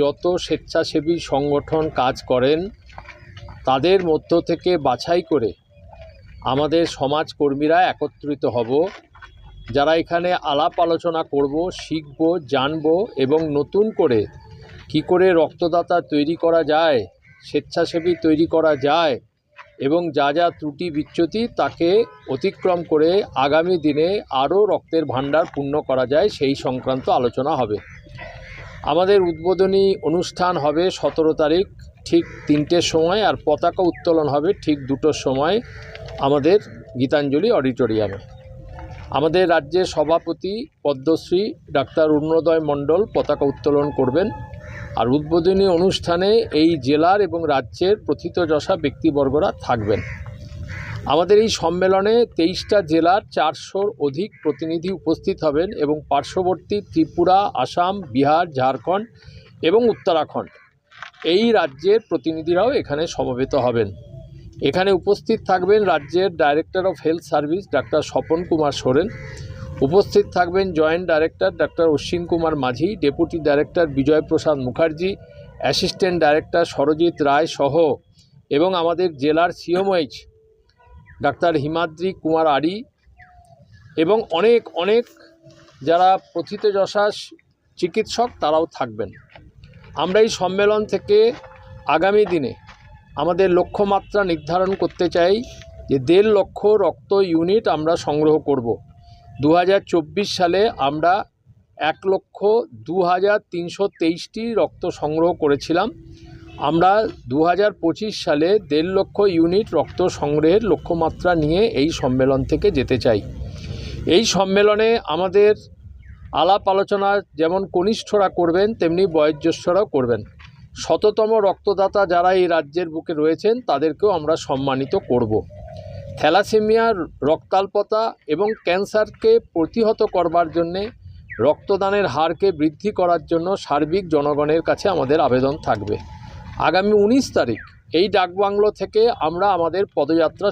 যত স্বেচ্ছাসেবী সংগঠন কাজ করেন, তাদের মধ্য থেকে বাছাই করে আমাদের সমাজকর্মীরা একত্রিত হব। যারা এখানে আলাপ আলোচনা করব, শিখব, জানব এবং নতুন করে কি করে রক্তদাতা তৈরি করা যায়, স্বেচ্ছাসেবী তৈরি করা যায় এবং যা যা ত্রুটি বিচ্যুতি তাকে অতিক্রম করে আগামী দিনে আরও রক্তের ভাণ্ডার পূর্ণ করা যায়, সেই সংক্রান্ত আলোচনা হবে। আমাদের উদ্বোধনী অনুষ্ঠান হবে সতেরো তারিখ, ঠিক তিনটের সময়, আর পতাকা উত্তোলন হবে ঠিক দুটোর সময় আমাদের গীতাঞ্জলি অডিটোরিয়ামে। আমাদের রাজ্যের সভাপতি পদ্মশ্রী ডাক্তার অরুণোদয় মণ্ডল পতাকা উত্তোলন করবেন, আর উদ্বোধনী অনুষ্ঠানে এই জেলার এবং রাজ্যের প্রথিতযশা ব্যক্তিবর্গরা থাকবেন। আমাদের এই সম্মেলনে তেইশটা জেলার চারশোর অধিক প্রতিনিধি উপস্থিত হবেন এবং পার্শ্ববর্তী ত্রিপুরা, আসাম, বিহার, ঝাড়খণ্ড এবং উত্তরাখণ্ড। এই রাজ্যের প্রতিনিধিরাও এখানে সমবেত হবেন। এখানে উপস্থিত থাকবেন রাজ্যের director of health service doctor Swapan Kumar Soren. উপস্থিত থাকবেন joint director doctor Ashwin Kumar Majhi deputy director Bijoy Prasad Mukherjee assistant director Sarajit Roy সহ এবং আমাদের জেলার সিএমএইচ ডাক্তার হিমাদ্রি কুমার আড়ি এবং অনেক অনেক যারা প্রথিতযশা চিকিৎসক তারাও থাকবেন। আমরা এই সম্মেলন থেকে আগামী দিনে আমাদের লক্ষ্যমাত্রা নির্ধারণ করতে চাই যে দেড় লক্ষ রক্ত ইউনিট আমরা সংগ্রহ করব। দু হাজার চব্বিশ সালে আমরা এক লক্ষ দু হাজার তিনশো তেইশটি রক্ত সংগ্রহ করেছিলাম। আমরা দু হাজার পঁচিশ সালে দেড় লক্ষ ইউনিট রক্ত সংগ্রহের লক্ষ্যমাত্রা নিয়ে এই সম্মেলন থেকে যেতে চাই। এই সম্মেলনে আমাদের আলাপ আলোচনা যেমন কনিষ্ঠরা করবেন, তেমনি বয়োজ্যেষ্ঠরাও করবেন। শততম রক্তদাতা যারা এই রাজ্যের বুকে রয়েছেন, তাদেরকেও আমরা সম্মানিত করব। থ্যালাসেমিয়া, রক্তাল্পতা এবং ক্যান্সারকে প্রতিহত করবার জন্যে রক্তদানের হারকে বৃদ্ধি করার জন্য সার্বিক জনগণের কাছে আমাদের আবেদন থাকবে। আগামী উনিশ তারিখ এই ডাকবাংলো থেকে আমরা আমাদের পদযাত্রা